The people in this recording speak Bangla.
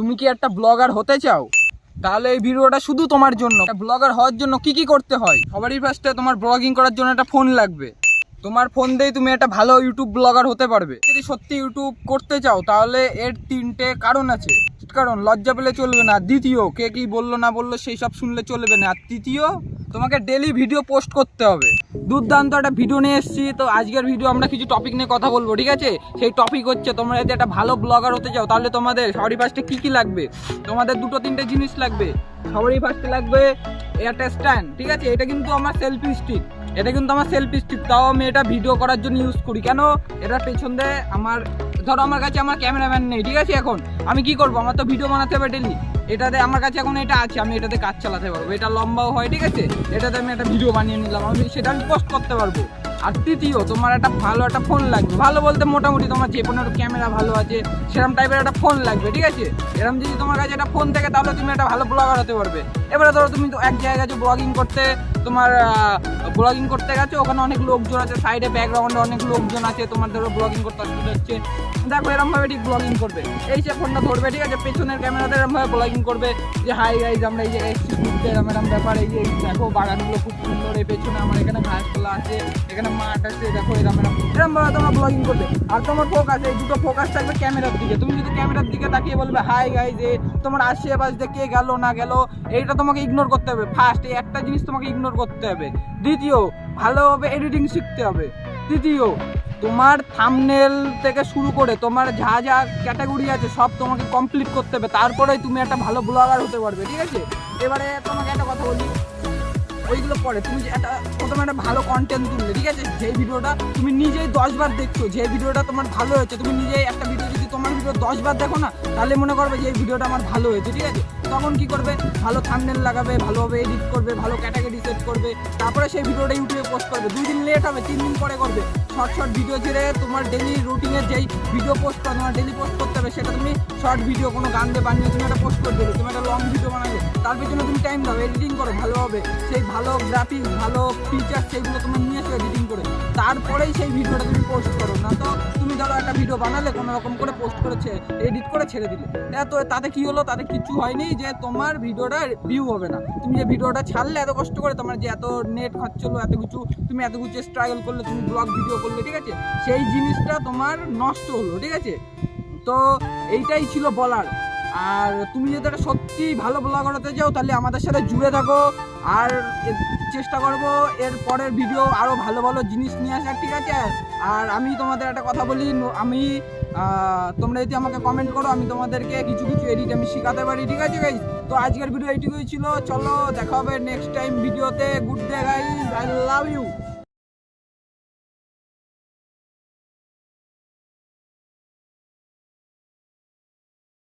তুমি কি একটা ব্লগার হতে চাও? তাহলে এই ভিডিওটা শুধু তোমার জন্য। ব্লগার হওয়ার জন্য কি কি করতে হয়? সবারই ফার্স্টে তোমার ব্লগিং করার জন্য একটা ফোন লাগবে। তোমার ফোন দিয়েই তুমি একটা ভালো ইউটিউব ব্লগার হতে পারবে। যদি সত্যি ইউটিউব করতে চাও, তাহলে এর তিনটে কারণ আছে। কারণ লজ্জা পেলে চলবে না। দ্বিতীয়, কে কি বলল না বলল সেই সব শুনলে চলবে না। আর তৃতীয়, তোমাকে ডেলি ভিডিও পোস্ট করতে হবে। দুর্দান্ত একটা ভিডিও নিয়ে এসেছি। তো আজকের ভিডিও আমরা কিছু টপিক নিয়ে কথা বলব, ঠিক আছে? সেই টপিক হচ্ছে, তোমরা যদি একটা ভালো ব্লগার হতে চাও, তাহলে তোমাদের সবারই ফার্স্টে কী কী লাগবে? তোমাদের দুটো তিনটে জিনিস লাগবে। সবারই ফার্স্টে লাগবে একটা স্ট্যান্ড ঠিক আছে? এটা কিন্তু আমার সেলফি স্টিক এটা কিন্তু আমার সেলফি স্টিক তাও আমি এটা ভিডিও করার জন্য ইউজ করি। কেন? এটা পেছন দিয়ে আমার ধরো আমার কাছে আমার ক্যামেরাম্যান নেই, ঠিক আছে এখন? আমি কি করব? আমার তো ভিডিও বানাতে হবে ডেলি এটাতে আমার কাছে এখন এটা আছে, আমি এটাতে কাজ চালাতে পারব। এটা লম্বাও হয়, ঠিক আছে? এটাতে আমি একটা ভিডিও বানিয়ে নিলাম, আমি সেটা আমি পোস্ট করতে পারব। আর তৃতীয়, তোমার একটা ভালো একটা ফোন লাগবে। ভালো বলতে মোটামুটি তোমার যে কোনো একটা ক্যামেরা ভালো আছে সেরকম টাইপের একটা ফোন লাগবে, ঠিক আছে? এরকম যদি তোমার কাছে একটা ফোন থাকে, তাহলে তুমি একটা ভালো ব্লগার হতে পারবে। এবারে ধরো তুমি তো এক জায়গায় ব্লগিং করতে তোমার ব্লগিং করতে গেছো, ওখানে অনেক লোকজন আছে সাইডে ব্যাকগ্রাউন্ডে অনেক লোকজন আছে তোমার ধরো ব্লগিং করতে অসুবিধা হচ্ছে। দেখো, এরমভাবে ঠিক ব্লগিং করবে। এই সে ফোনটা ধরবে, ঠিক আছে? পেছনের ক্যামেরাতে এরমভাবে ব্লগিং করবে, যে হাই গাইজ আমরা এই যে এসছি ঘুরতে, এরম এরম ব্যাপার, এই যে দেখো, বাগানগুলো খুব সুন্দর, এই পেছনে আমার এখানে ঘাসগুলো আছে, এখানে মাঠ আছে, দেখো, এরম এরম। এরম ভাবে তোমরা ব্লগিং করবে। আর তোমার ফোকাস এই দুটো ফোকাস থাকবে ক্যামেরার দিকে। তুমি যদি ক্যামেরার দিকে তাকিয়ে বলবে হাই গাইজ যে তোমার আশেপাশে কে গেল, না গেল? এইটা তোমাকে ইগনোর করতে হবে। ফার্স্ট এই একটা জিনিস তোমাকে ইগনোর করতে হবে। দ্বিতীয়, ভালোভাবে এডিটিং শিখতে হবে। তৃতীয়, তোমার থামনেল থেকে শুরু করে তোমার যা যা ক্যাটাগরি আছে সব তোমাকে কমপ্লিট করতে হবে। তারপরেই তুমি একটা ভালো ব্লগার হতে পারবে, ঠিক আছে? এবারে তোমাকে একটা কথা বলি। ওইগুলো পরে তুমি একটা, প্রথমে একটা ভালো কন্টেন্ট তুললে, ঠিক আছে? যে ভিডিওটা তুমি নিজেই দশবার দেখছ যে ভিডিওটা তোমার ভালো হয়েছে, তুমি নিজেই একটা ভিডিও যদি তোমার ভিডিও দশবার দেখো না, তাহলে মনে করবে যে এই ভিডিওটা আমার ভালো হয়েছে, ঠিক আছে? তখন কি করবে? ভালো থামনেল লাগাবে, ভালোভাবে এডিট করবে, ভালো ক্যাটাগরি সেট করবে, তারপরে সেই ভিডিওটা ইউটিউবে পোস্ট করবে। দুই দিন লেট হবে, তিন দিন পরে করবে। শর্ট শর্ট ভিডিও ছেড়ে তোমার ডেলি রুটিনের যেই ভিডিও পোস্ট করো, তোমার ডেলি পোস্ট করতে হবে, সেটা তুমি শর্ট ভিডিও কোনো গান দিয়ে বানিয়ে তুমি একটা পোস্ট করে দেবে, তুমি একটা লং ভিডিও বানাবে, তার পেছনে তুমি টাইম দাও এডিটিং করো ভালোভাবে সেই ভালো গ্রাফিক্স ভালো ফিচার সেইগুলো তুমি নিয়ে এসো এডিটিং করে। তারপরেই সেই ভিডিওটা তুমি পোস্ট করো, না তো তুমি ধরো একটা ভিডিও বানালে, কোনো রকম করে পোস্ট করেছে এডিট করে ছেড়ে দিলে। এত, তাতে কি হলো? তাতে কিছু হয়নি যে তোমার ভিডিওটা ভিউ হবে না। তুমি যে ভিডিওটা ছাড়লে, এত কষ্ট করে তোমার যে এত নেট খরচ হলো, এত কিছু, তুমি এত কিছু স্ট্রাগল করলে, তুমি ব্লগ ভিডিও করলে, ঠিক আছে? সেই জিনিসটা তোমার নষ্ট হলো, ঠিক আছে? তো এইটাই ছিল বলার। আর তুমি যদি একটা সত্যি ভালো ব্লগার হতে চাও, তাহলে আমাদের সাথে জুড়ে থাকো। আর চেষ্টা করব, এর পরের ভিডিও আরও ভালো ভালো জিনিস নিয়ে আসার, ঠিক আছে? আর আমি তোমাদের একটা কথা বলি আমি তোমরা যদি আমাকে কমেন্ট করো, আমি তোমাদেরকে কিছু কিছু এডিট আমি শেখাতে পারি, ঠিক আছে গাইজ তো আজকের ভিডিও এইটুকুই ছিল। চলো, দেখা হবে নেক্সট টাইম ভিডিওতে good day guys I love you